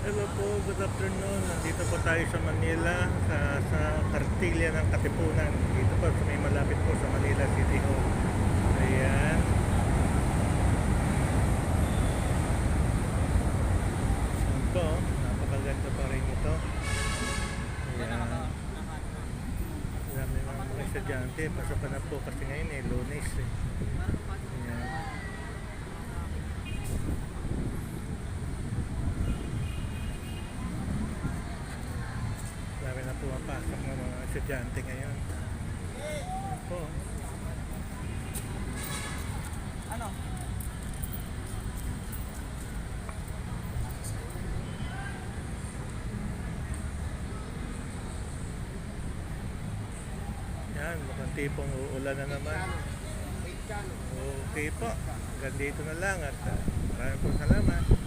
Hello po, good afternoon. Nandito po tayo sa Manila, sa, sa Kartilya ng Katipunan. Dito po, may malapit po sa Manila City Hall. Ayan. Ayan napakaganda pa rin ito. Ayan. Marami mga estudyante. Pasok pa na po kasi ngayon eh, lunes eh. Ayan. Marami na pumapasok ng mga estudyante ngayon. Po. Ano? Yan, mukhang tipong uulan na naman. Okay po. Hanggang dito na lang at uh, maraming po salamat.